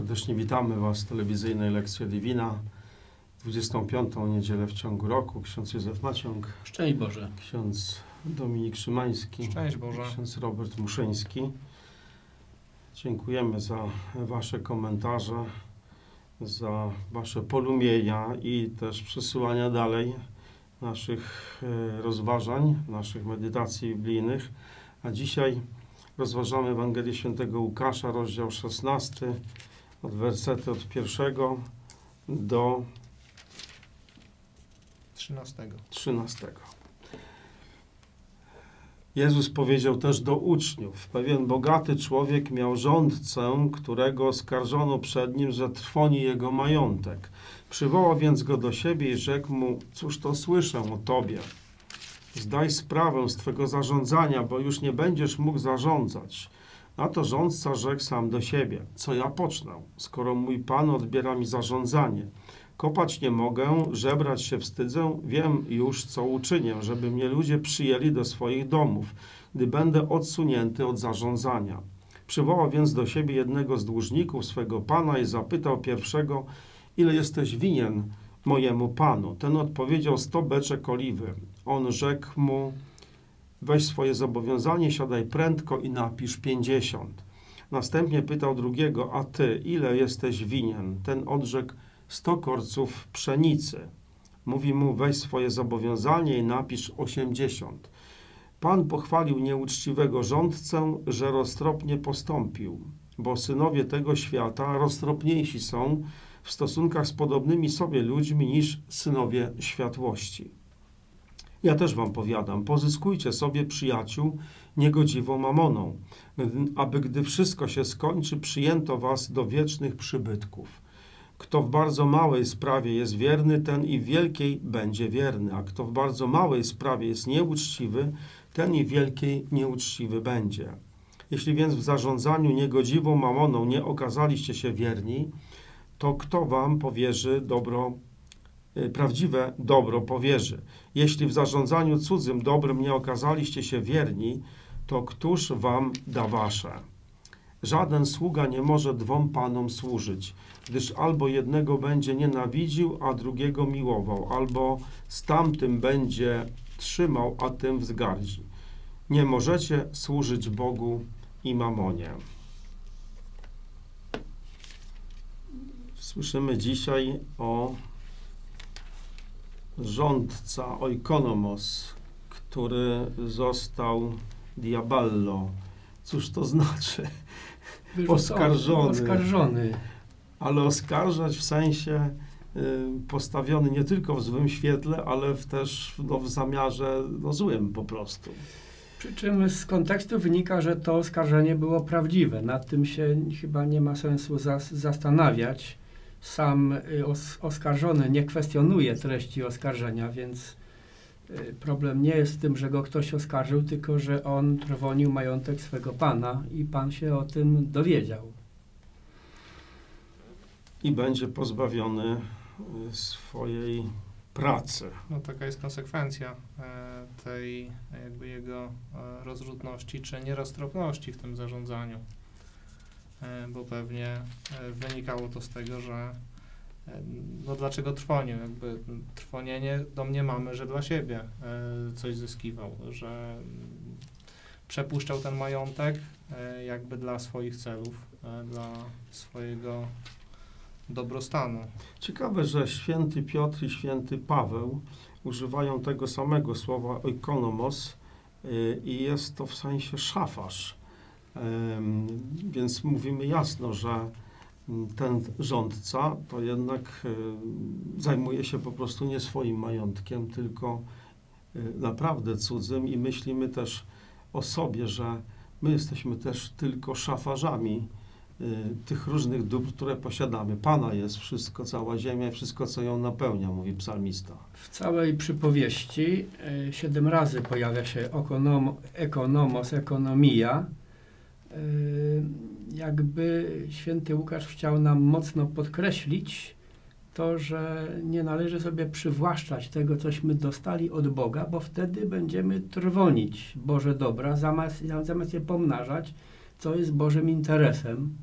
Serdecznie witamy Was w telewizyjnej lekcji Divina. 25. niedzielę w ciągu roku. Ksiądz Józef Maciąg, Szczęść Boże. ksiądz Dominik Szymański, Szczęść Boże. ksiądz Robert Muszyński. Dziękujemy za Wasze komentarze, za Wasze polumienia i też przesyłania dalej naszych e, rozważań, naszych medytacji biblijnych. A dzisiaj rozważamy Ewangelię Świętego Łukasza, rozdział 16, od wersety od pierwszego do 13. 13. Jezus powiedział też do uczniów: Pewien bogaty człowiek miał rządcę, którego oskarżono przed nim, że trwoni jego majątek. Przywołał więc go do siebie i rzekł mu: Cóż to słyszę o tobie? Zdaj sprawę z twego zarządzania, bo już nie będziesz mógł zarządzać. Na to rządca rzekł sam do siebie: Co ja pocznę, skoro mój pan odbiera mi zarządzanie? Kopać nie mogę, żebrać się wstydzę, wiem już, co uczynię, żeby mnie ludzie przyjęli do swoich domów, gdy będę odsunięty od zarządzania. Przywołał więc do siebie jednego z dłużników swego pana i zapytał pierwszego, ile jesteś winien mojemu panu. Ten odpowiedział, sto beczek oliwy. On rzekł mu, weź swoje zobowiązanie, siadaj prędko i napisz pięćdziesiąt. Następnie pytał drugiego, a ty, ile jesteś winien? Ten odrzekł, sto korców pszenicy. Mówi mu, weź swoje zobowiązanie i napisz osiemdziesiąt. Pan pochwalił nieuczciwego rządcę, że roztropnie postąpił, bo synowie tego świata roztropniejsi są w stosunkach z podobnymi sobie ludźmi niż synowie światłości. Ja też wam powiadam, pozyskujcie sobie przyjaciół niegodziwą mamoną, aby gdy wszystko się skończy, przyjęto was do wiecznych przybytków. Kto w bardzo małej sprawie jest wierny, ten i w wielkiej będzie wierny, a kto w bardzo małej sprawie jest nieuczciwy, ten i w wielkiej nieuczciwy będzie. Jeśli więc w zarządzaniu niegodziwą mamoną nie okazaliście się wierni, to kto wam powierzy dobro, prawdziwe dobro powierzy? Jeśli w zarządzaniu cudzym dobrem nie okazaliście się wierni, to któż wam da wasze? Żaden sługa nie może dwom panom służyć, gdyż albo jednego będzie nienawidził, a drugiego miłował, albo z tamtym będzie trzymał, a tym wzgardzi. Nie możecie służyć Bogu i mamonie. Słyszymy dzisiaj o rządca oikonomos, który został diaballo. Cóż to znaczy? Wyrzucony, Oskarżony. Oskarżony. ale oskarżać w sensie y, postawiony nie tylko w złym świetle, ale w też no, w zamiarze no, złym po prostu. Przy czym z kontekstu wynika, że to oskarżenie było prawdziwe. Nad tym się chyba nie ma sensu zas zastanawiać. Sam y, os oskarżony nie kwestionuje treści oskarżenia, więc y, problem nie jest w tym, że go ktoś oskarżył, tylko że on trwonił majątek swego pana i pan się o tym dowiedział. I będzie pozbawiony y, swojej pracy. No taka jest konsekwencja e, tej jakby jego e, rozrzutności czy nieroztropności w tym zarządzaniu. E, bo pewnie e, wynikało to z tego, że e, no dlaczego trwonił? Jakby trwonienie domniemamy, że dla siebie coś zyskiwał, że mm, przepuszczał ten majątek jakby dla swoich celów, dla swojego dobrostanu. Ciekawe, że święty Piotr i święty Paweł używają tego samego słowa oikonomos i jest to w sensie szafarz. Więc mówimy jasno, że ten rządca to jednak zajmuje się po prostu nie swoim majątkiem, tylko naprawdę cudzym i myślimy też o sobie, że my jesteśmy też tylko szafarzami y, tych różnych dóbr, które posiadamy. Pana jest wszystko, cała ziemia, wszystko, co ją napełnia, mówi psalmista. W całej przypowieści y, siedem razy pojawia się ekonom, ekonomos, ekonomia. Y, jakby święty Łukasz chciał nam mocno podkreślić to, że nie należy sobie przywłaszczać tego, cośmy dostali od Boga, bo wtedy będziemy trwonić Boże dobra, zamiast, zamiast je pomnażać, co jest Bożym interesem.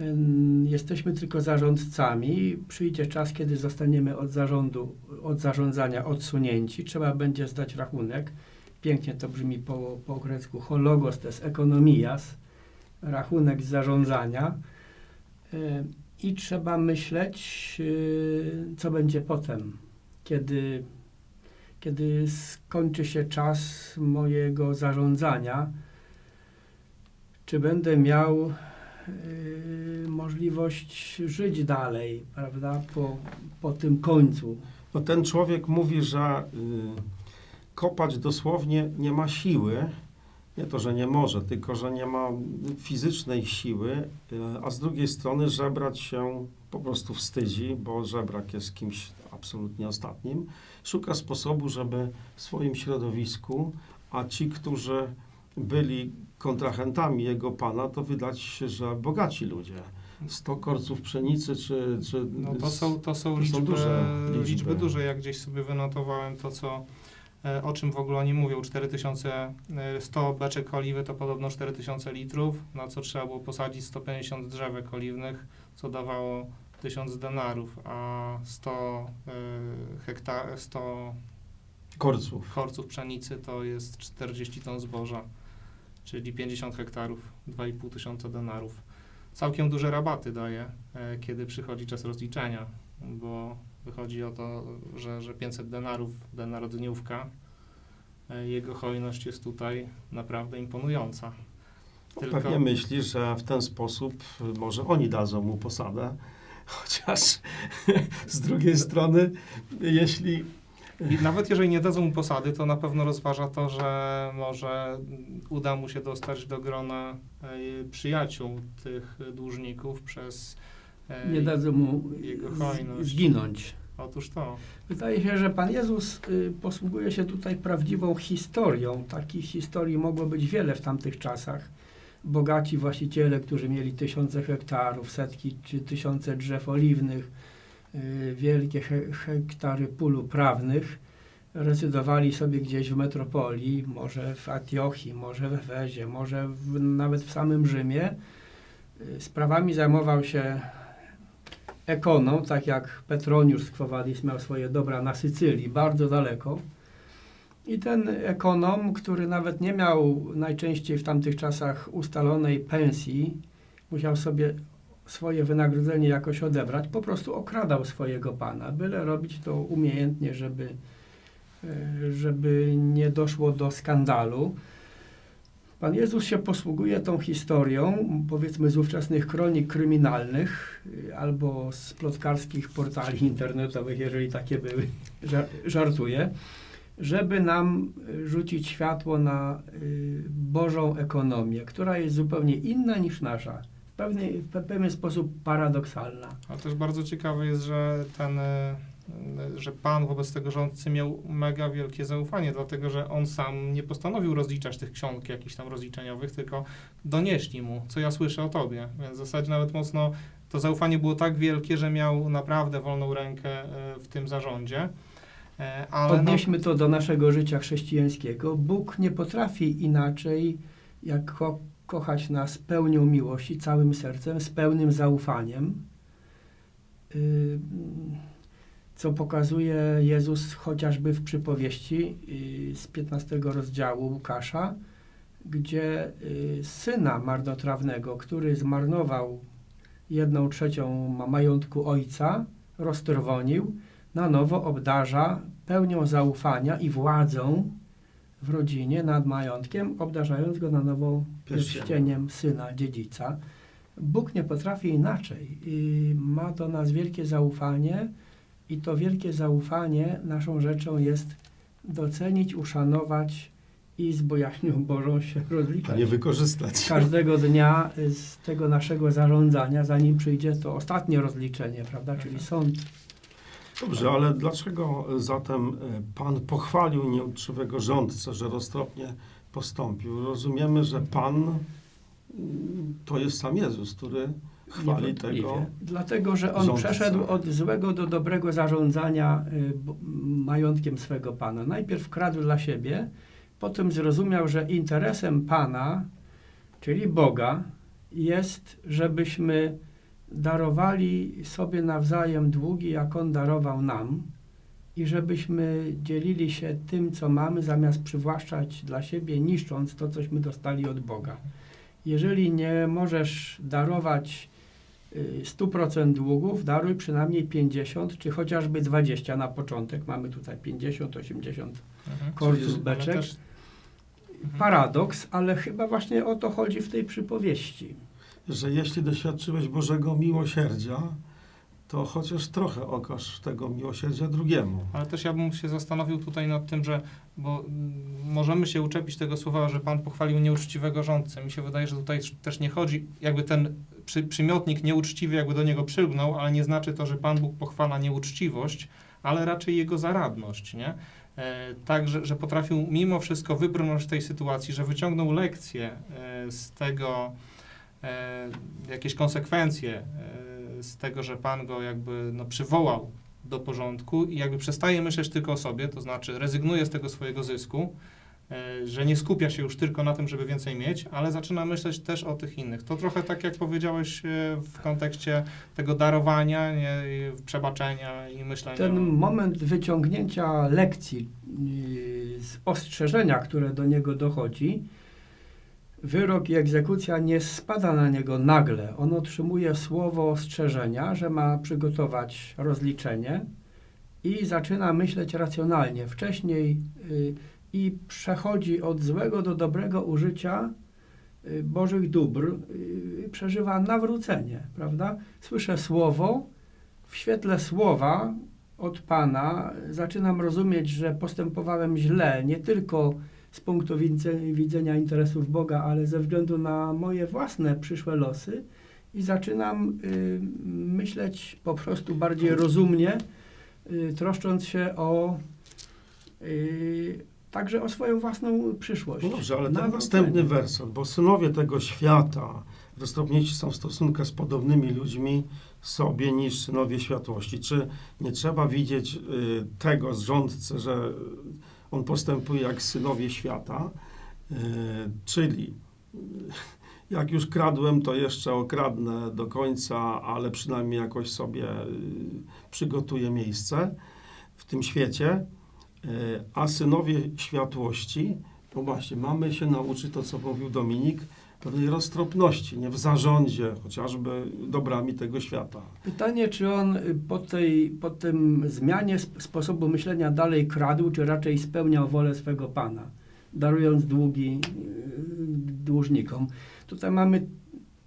Ym, Jesteśmy tylko zarządcami. Przyjdzie czas, kiedy zostaniemy od zarządu, od zarządzania odsunięci. Trzeba będzie zdać rachunek. Pięknie to brzmi po, po grecku. Hologos to jest ekonomias, rachunek zarządzania. Ym, I trzeba myśleć, yy, co będzie potem, kiedy, kiedy skończy się czas mojego zarządzania. Czy będę miał yy, możliwość żyć dalej, prawda, po, po tym końcu. No ten człowiek mówi, że y, kopać dosłownie nie ma siły. Nie to, że nie może, tylko że nie ma fizycznej siły, y, a z drugiej strony żebrać się po prostu wstydzi, bo żebrak jest kimś absolutnie ostatnim. Szuka sposobu, żeby w swoim środowisku, a ci, którzy byli kontrahentami jego pana, to wydać się, że bogaci ludzie. 100 korców pszenicy, czy, czy No to są, to są, to liczby, są duże liczby. liczby. duże. Jak gdzieś sobie wynotowałem to, co, e, o czym w ogóle oni mówią. 4100 beczek oliwy to podobno 4000 litrów, na co trzeba było posadzić 150 drzewek oliwnych, co dawało 1000 denarów, a 100 hektar, 100 korców. korców pszenicy to jest 40 ton zboża, czyli 50 hektarów, 2,5 tysiąca denarów. Całkiem duże rabaty daje, e, kiedy przychodzi czas rozliczenia, bo wychodzi o to, że, że 500 denarów, denar dniówka, e, jego hojność jest tutaj naprawdę imponująca. Tylko- Pewnie myśli, że w ten sposób y, może oni dadzą mu posadę, chociaż z drugiej strony, jeśli I nawet jeżeli nie dadzą mu posady, to na pewno rozważa to, że może uda mu się dostać do grona e, przyjaciół tych dłużników przez e, Nie dadzą mu jego hojność. zginąć. Otóż to. Wydaje się, że Pan Jezus y, posługuje się tutaj prawdziwą historią. Takich historii mogło być wiele w tamtych czasach. Bogaci właściciele, którzy mieli tysiące hektarów, setki czy tysiące drzew oliwnych, y, wielkie he hektary pól uprawnych, rezydowali sobie gdzieś w metropolii, może w Antiochii, może w Efezie, może w, nawet w samym Rzymie. Y, Sprawami zajmował się ekonom, tak jak Quo Vadis miał swoje dobra na Sycylii, bardzo daleko. I ten ekonom, który nawet nie miał najczęściej w tamtych czasach ustalonej pensji, musiał sobie swoje wynagrodzenie jakoś odebrać, po prostu okradał swojego pana, byle robić to umiejętnie, żeby, e, żeby nie doszło do skandalu. Pan Jezus się posługuje tą historią, powiedzmy z ówczesnych kronik kryminalnych y, albo z plotkarskich portali internetowych, jeżeli takie były, ża- żartuję, żeby nam y, rzucić światło na y, Bożą ekonomię, która jest zupełnie inna niż nasza, w, pewny, w pe- pewien sposób paradoksalna. Ale też bardzo ciekawe jest, że ten, że Pan wobec tego rządcy miał mega wielkie zaufanie, dlatego że on sam nie postanowił rozliczać tych ksiąg jakichś tam rozliczeniowych, tylko donieśli mu, co ja słyszę o tobie. Więc w zasadzie nawet mocno to zaufanie było tak wielkie, że miał naprawdę wolną rękę e, w tym zarządzie. E, Ale no, Odnieśmy to do naszego życia chrześcijańskiego. Bóg nie potrafi inaczej, jak ko- kochać nas pełnią miłości, całym sercem, z pełnym zaufaniem. Yy, Co pokazuje Jezus chociażby w przypowieści yy, z 15 rozdziału Łukasza, gdzie yy, syna marnotrawnego, który zmarnował jedną trzecią ma- majątku ojca, roztrwonił, na nowo obdarza pełnią zaufania i władzą w rodzinie nad majątkiem, obdarzając go na nowo Pierścieniem. pierścieniem syna, dziedzica. Bóg nie potrafi inaczej. I ma do nas wielkie zaufanie i to wielkie zaufanie naszą rzeczą jest docenić, uszanować i z bojaźnią Bożą się rozliczać. nie wykorzystać. Każdego dnia z tego naszego zarządzania, zanim przyjdzie to ostatnie rozliczenie, prawda, czyli sąd. Dobrze, ale dlaczego zatem e, Pan pochwalił nieuczciwego rządcę, że roztropnie postąpił? Rozumiemy, że Pan mm, to jest sam Jezus, który chwali tego. Dlatego, że on rządcę. przeszedł od złego do dobrego zarządzania y, majątkiem swego pana. Najpierw kradł dla siebie, potem zrozumiał, że interesem pana, czyli Boga, jest, żebyśmy darowali sobie nawzajem długi, jak On darował nam i żebyśmy dzielili się tym, co mamy, zamiast przywłaszczać dla siebie, niszcząc to, cośmy dostali od Boga. Jeżeli nie możesz darować 100% długów, daruj przynajmniej 50 czy chociażby 20 na początek. Mamy tutaj 50, 80 Mhm. Ale beczek. też- Mhm. Paradoks, ale chyba właśnie o to chodzi w tej przypowieści. że jeśli doświadczyłeś Bożego miłosierdzia, to chociaż trochę okaż tego miłosierdzia drugiemu. Ale też ja bym się zastanowił tutaj nad tym, że bo mm, możemy się uczepić tego słowa, że Pan pochwalił nieuczciwego rządcę. Mi się wydaje, że tutaj też nie chodzi, jakby ten przy, przymiotnik nieuczciwy jakby do niego przylgnął, ale nie znaczy to, że Pan Bóg pochwala nieuczciwość, ale raczej jego zaradność, nie? E, tak, że, że potrafił mimo wszystko wybrnąć z tej sytuacji, że wyciągnął lekcję e, z tego, e, jakieś konsekwencje e, z tego, że Pan go jakby no, przywołał do porządku i jakby przestaje myśleć tylko o sobie, to znaczy rezygnuje z tego swojego zysku, e, że nie skupia się już tylko na tym, żeby więcej mieć, ale zaczyna myśleć też o tych innych. To trochę tak jak powiedziałeś e, w kontekście tego darowania, nie, przebaczenia i myślenia. Ten moment wyciągnięcia lekcji yy, z ostrzeżenia, które do niego dochodzi, wyrok i egzekucja nie spada na niego nagle. On otrzymuje słowo ostrzeżenia, że ma przygotować rozliczenie i zaczyna myśleć racjonalnie. Wcześniej yy, i przechodzi od złego do dobrego użycia yy, Bożych dóbr, yy, przeżywa nawrócenie, prawda? Słyszę słowo, w świetle słowa od Pana zaczynam rozumieć, że postępowałem źle, nie tylko z punktu widze- widzenia interesów Boga, ale ze względu na moje własne przyszłe losy i zaczynam y, myśleć po prostu bardziej rozumnie, y, troszcząc się o y, także o swoją własną przyszłość. No dobrze, ale ten następny werset, bo synowie tego świata roztropniejsi są w stosunku z podobnymi ludźmi sobie niż synowie światłości. Czy nie trzeba widzieć y, tego z rządcy, że on postępuje jak synowie świata, y, czyli y, jak już kradłem, to jeszcze okradnę do końca, ale przynajmniej jakoś sobie y, przygotuję miejsce w tym świecie, a synowie światłości no właśnie, mamy się nauczyć to, co mówił Dominik, pewnej roztropności, nie w zarządzie chociażby dobrami tego świata. Pytanie, czy on y, po tej, po tym zmianie sp- sposobu myślenia dalej kradł, czy raczej spełniał wolę swego Pana, darując długi y, dłużnikom. Tutaj mamy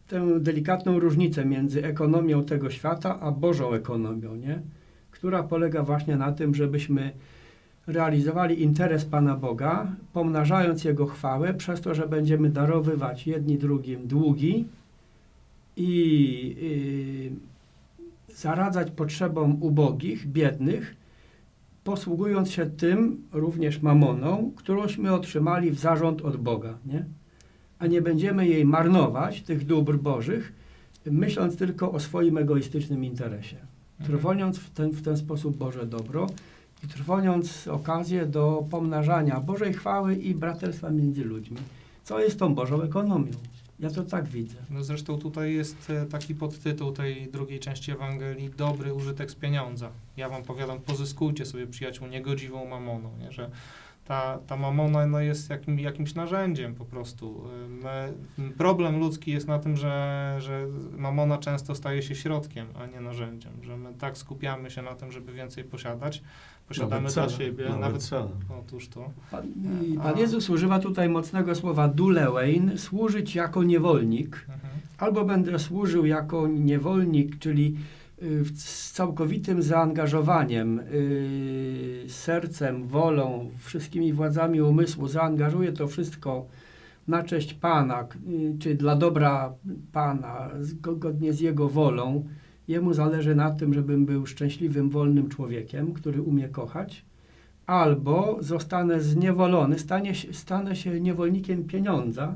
tę delikatną różnicę między ekonomią tego świata, a Bożą ekonomią, nie? która polega właśnie na tym, żebyśmy realizowali interes Pana Boga, pomnażając Jego chwałę przez to, że będziemy darowywać jedni drugim długi i y, zaradzać potrzebom ubogich, biednych, posługując się tym również mamoną, którąśmy otrzymali w zarząd od Boga, nie? A nie będziemy jej marnować, tych dóbr Bożych, myśląc tylko o swoim egoistycznym interesie. Mhm. Trwoniąc w ten, w ten sposób Boże dobro i trwoniąc okazję do pomnażania Bożej chwały i braterstwa między ludźmi. Co jest tą Bożą ekonomią? Ja to tak widzę. No zresztą tutaj jest e, taki podtytuł tej drugiej części Ewangelii Dobry użytek z pieniądza. Ja wam powiadam, pozyskujcie sobie przyjaciół niegodziwą mamoną, nie? że ta, ta mamona no, jest jakim, jakimś narzędziem po prostu. E, My, problem ludzki jest na tym, że, że mamona często staje się środkiem, a nie narzędziem, że my tak skupiamy się na tym, żeby więcej posiadać, posiadamy Nawet dla siebie, nawet nawet, cele. otóż to. Pan, i Pan Jezus używa tutaj mocnego słowa dulewein, służyć jako niewolnik, Mhm. albo będę służył jako niewolnik, czyli y, z całkowitym zaangażowaniem, y, sercem, wolą, wszystkimi władzami umysłu, zaangażuję to wszystko na cześć Pana, k- y, czy dla dobra Pana, zgodnie z Jego wolą. Jemu zależy na tym, żebym był szczęśliwym, wolnym człowiekiem, który umie kochać, albo zostanę zniewolony, stanie, stanę się niewolnikiem pieniądza,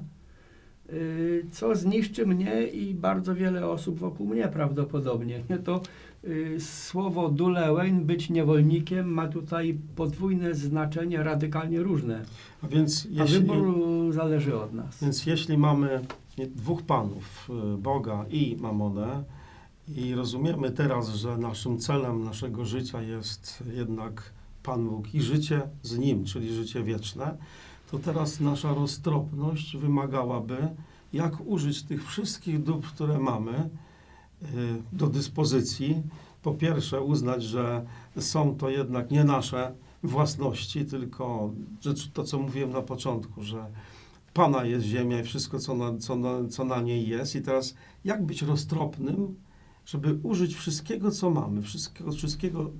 y, co zniszczy mnie i bardzo wiele osób wokół mnie prawdopodobnie. Nie, To y, słowo dulełeń, być niewolnikiem, ma tutaj podwójne znaczenie, radykalnie różne. A więc A jeśli, wybór zależy od nas. więc jeśli mamy dwóch panów, y, Boga i Mamonę, i rozumiemy teraz, że naszym celem naszego życia jest jednak Pan Bóg i życie z Nim, czyli życie wieczne, to teraz nasza roztropność wymagałaby, jak użyć tych wszystkich dóbr, które mamy y, do dyspozycji. Po pierwsze, uznać, że są to jednak nie nasze własności, tylko rzecz, to, co mówiłem na początku, że Pana jest ziemia i wszystko, co na, co, na, co na niej jest. I teraz, jak być roztropnym, żeby użyć wszystkiego, co mamy, wszystkiego, wszystkiego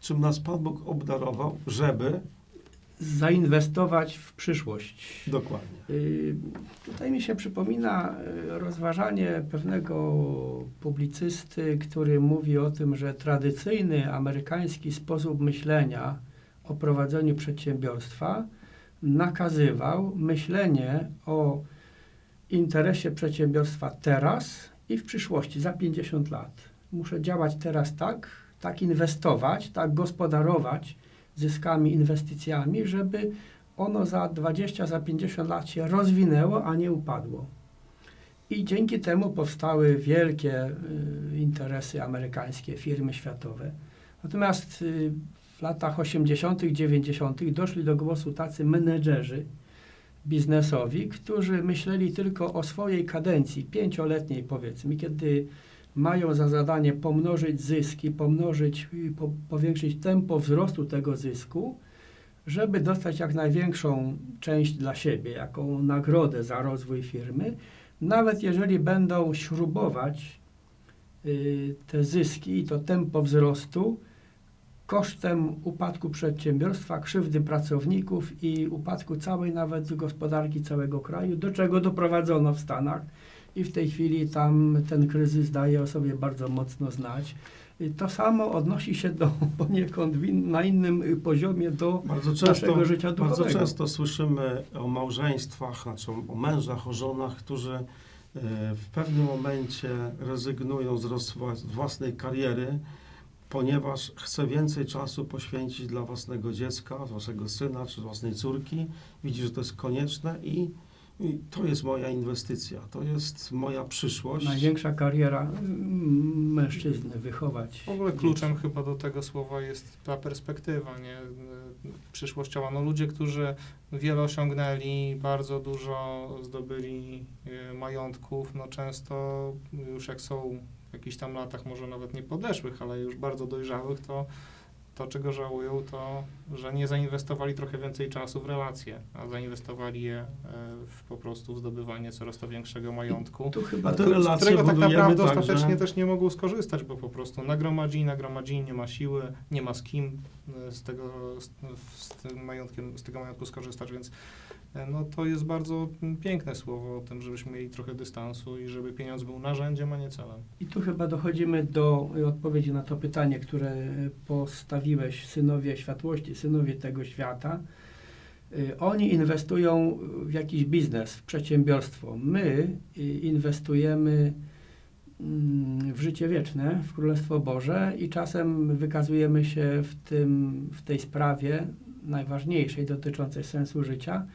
czym nas Pan Bóg obdarował, żeby. Zainwestować w przyszłość. Dokładnie. Y, Tutaj mi się przypomina y, rozważanie pewnego publicysty, który mówi o tym, że tradycyjny amerykański sposób myślenia o prowadzeniu przedsiębiorstwa nakazywał myślenie o interesie przedsiębiorstwa teraz i w przyszłości, za 50 lat. Muszę działać teraz tak, tak inwestować, tak gospodarować zyskami, inwestycjami, żeby ono za 20, za 50 lat się rozwinęło, a nie upadło. I dzięki temu powstały wielkie y, interesy amerykańskie, firmy światowe. Natomiast y, w latach 80., 90. doszli do głosu tacy menedżerzy biznesowi, którzy myśleli tylko o swojej kadencji, pięcioletniej powiedzmy, kiedy mają za zadanie pomnożyć zyski, pomnożyć, po, powiększyć tempo wzrostu tego zysku, żeby dostać jak największą część dla siebie, jaką nagrodę za rozwój firmy, nawet jeżeli będą śrubować y, te zyski i to tempo wzrostu kosztem upadku przedsiębiorstwa, krzywdy pracowników i upadku całej nawet gospodarki całego kraju, do czego doprowadzono w Stanach i w tej chwili tam ten kryzys daje o sobie bardzo mocno znać. To samo odnosi się do poniekąd in, na innym poziomie do Bardzo często, naszego życia bardzo duchowego. często słyszymy o małżeństwach, znaczy o mężach, o żonach, którzy e, w pewnym momencie rezygnują z własnej kariery, ponieważ chce więcej czasu poświęcić dla własnego dziecka, własnego syna czy własnej córki. Widzi, że to jest konieczne i, i to jest moja inwestycja, to jest moja przyszłość. Największa kariera mężczyzny wychować. W ogóle kluczem chyba do tego słowa jest ta perspektywa, nie? Przyszłościowa. No ludzie, którzy wiele osiągnęli, bardzo dużo zdobyli y, majątków, no często już jak są jakichś tam latach, może nawet nie podeszłych, ale już bardzo dojrzałych, to to, czego żałują, to, że nie zainwestowali trochę więcej czasu w relacje, a zainwestowali je e, w po prostu w zdobywanie coraz to większego majątku. Tu chyba te relacje z którego tak naprawdę także- ostatecznie też nie mogą skorzystać, bo po prostu nagromadzili, nagromadzili, nie ma siły, nie ma z kim e, z tego, z, z tym majątkiem, z tego majątku skorzystać, więc no, to jest bardzo piękne słowo o tym, żebyśmy mieli trochę dystansu i żeby pieniądz był narzędziem, a nie celem. I tu chyba dochodzimy do y, odpowiedzi na to pytanie, które y, postawiłeś, synowie światłości, synowie tego świata. Oni inwestują w jakiś biznes, w przedsiębiorstwo. My inwestujemy mm, w życie wieczne, w Królestwo Boże i czasem wykazujemy się w, tym, w tej sprawie najważniejszej dotyczącej sensu życia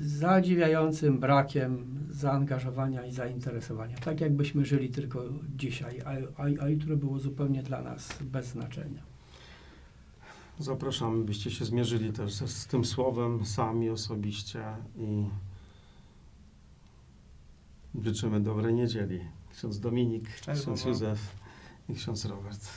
zadziwiającym brakiem zaangażowania i zainteresowania. Tak jakbyśmy żyli tylko dzisiaj, a, a, a jutro było zupełnie dla nas bez znaczenia. Zapraszamy, byście się zmierzyli też z, z tym słowem sami osobiście i życzymy dobrej niedzieli. Ksiądz Dominik, Szczęść ksiądz. Józef i ksiądz Robert.